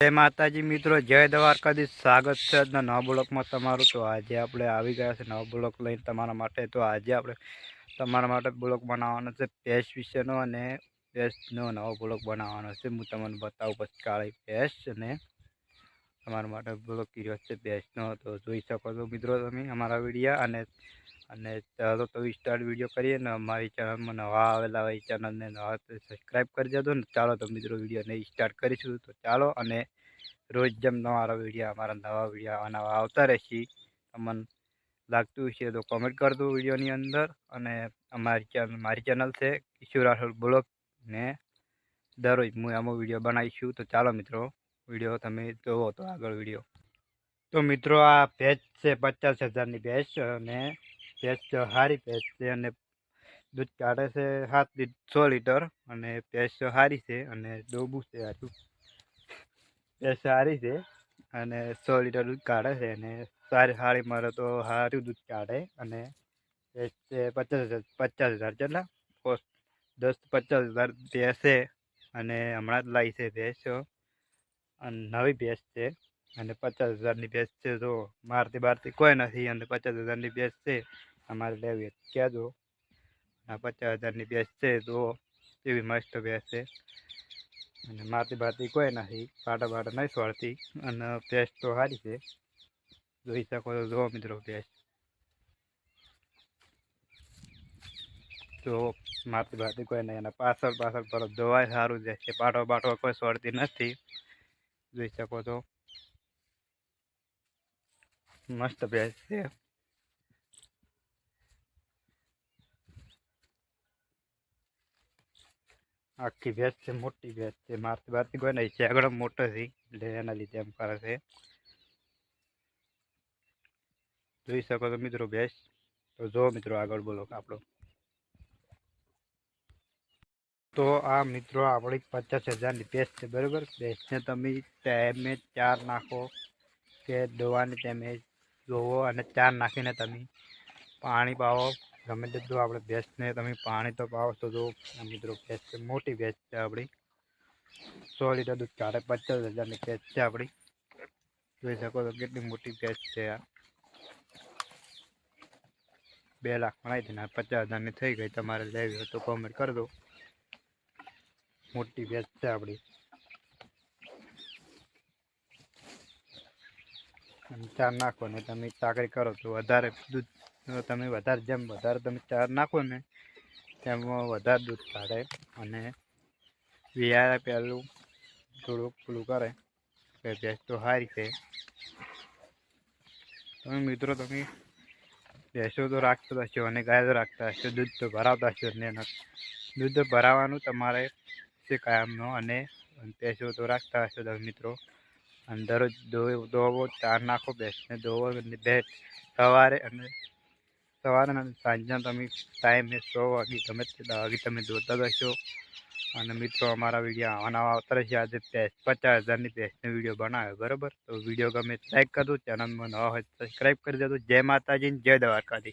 જય માતાજી મિત્રો, જય દ્વારકાધીશ. સ્વાગત છે આજના નવા બ્લોકમાં તમારું. તો આજે આપણે આવી ગયા છે નવા બ્લોક લઈને તમારા માટે. તો આજે આપણે તમારા માટે બ્લોક બનાવવાનો છે પેસ્ટ વિશેનો અને પેસ્ટનો નવો બ્લોક બનાવવાનો છે. હું તમને બતાવું પછી કાળી પેસ્ટ અને તમારા માટે બ્લોક કર્યો છે, બેસ્ટનો તો જોઈ શકો છો મિત્રો તમે અમારા વિડીયા અને અને ચાલો તો સ્ટાર્ટ વીડિયો કરીએ ને અમારી ચેનલમાં નવા આવેલા હોય ચેનલને નવા સબસ્ક્રાઈબ કરી દેજો ને ચાલો તો મિત્રો વિડીયોને સ્ટાર્ટ કરીશું. તો ચાલો અને રોજ જેમ તમારા વીડિયો અમારા નવા વીડિયો નવા આવતા રહેશે તમને લાગતું હશે તો કોમેન્ટ કરજો વિડીયોની અંદર અને અમારી ચેનલ મારી ચેનલ છે કિશોર રાઠોડ બ્લોગ ને દરરોજ હું એમાં વીડિયો બનાવીશું. તો ચાલો મિત્રો. વીડિયો, તમે જોવો તો આગળ વીડિયો. તો મિત્રો, આ ભેંસ છે, પચાસ હજારની ભેંસ અને ભેંસ સારી ભેંસ છે અને દૂધ કાઢે છે સાત સો લીટર અને ભેંસ સારી છે અને ડોબું છે આટલું. ભેંસ સારી છે અને સો લીટર દૂધ કાઢે છે અને સારી સારી મારે તો સારું દૂધ કાઢે અને ભેંસ છે પચાસ હજાર પચાસ હજાર પોસ્ટ દસ પચાસ હજાર ભેંસ છે અને હમણાં જ લાવી છે ભેંસ. અને નવી ભેંસ છે. અને પચાસ હજારની ભેંસ છે જો મારતી બારતી કોઈ નથી અને પચાસ હજારની ભેંસ છે. અમારે લેવી કહેજો. આ પચાસ હજારની ભેંસ છે તો એવી મસ્ત ભેંસ છે. અને મારતી બારતી કોઈ નથી. પાટા પાટા નહીં સોળતી. અને ભેંસ તો સારી છે. જોઈ શકો તો જુઓ મિત્રો ભેંસ તો મારતી બારતી કોઈ નહીં. અને પાછળ પાછળ પર જોવાય સારું છે. કે પાટો બાટો કોઈ સોળતી નથી. જોઈ શકો છો. મસ્ત ભેંસ છે. આખી ભેંસ છે, મોટી ભેંસ છે. મારતી બારતી કોઈ નહીં છે, આગળ મોટો છે, એટલે એના લીધે એમ કરે છે. જોઈ શકો છો મિત્રો ભેંસ. તો જો મિત્રો આગળ બોલો આપણો તો આ મિત્રો આપણી પચાસ હજારની પેસ્ટ છે, બરાબર? પેસ્ટને તમે ટાઈમે ચાર નાખો કે દવાને તમે જોવો અને ચાર નાખીને તમે પાણી પાવો. ગમે તેટલું આપણે ભેંસને તમે પાણી તો પાવો, તો જો મિત્રો ભેંસ છે, મોટી ભેંસ છે આપણી. સો લીટર દૂધ કાઢે પચાસ હજારની ભેંસ છે આપણી. જોઈ શકો તો કેટલી મોટી ભેંસ છે આ. બે લાખ મણાઈ હતી ને, પચાસ હજારની થઈ ગઈ, તમારે લેવી હોય તો કોમેન્ટ કરી દો. મોટી ભેંસ છે આપણી ચાર નાખો ને તમે ચાકરી કરો તો વધારે દૂધ તમે વધારે જેમ વધારે તમે ચાર નાખો ને તેમ વધારે દૂધ કાઢે અને વિયારે પહેલું થોડુંક પેલું કરે કે ભેંસ તો સારી છે. તમે મિત્રો તમે ભેંસો તો રાખતા હશો અને ગાય તો રાખતા હશો, દૂધ તો ભરાવતા હશો ને દૂધ ભરાવાનું તમારે છે કાયમનો અને પેસો તો રાખતા હશો તમે મિત્રો. અને દરરોજ દોવો, ચાર નાખો, બેસને દોવો ભેંસ સવારે અને સવારે અને સાંજના તમે ટાઈમે સો વાગે ગમે તે વાગે તમે દોતા જશો અને મિત્રો અમારા વીડિયો આવા નવા આવતા રહેશે. આજે ભેંસ પચાસ હજારની ભેંસનો વીડિયો બનાવ્યો, બરાબર? તો વીડિયો ગમે લાઈક કરજો, ચેનલમાં નવા હોય સબસ્ક્રાઈબ કરી દેજો જય માતાજી જય દ્વારકાધી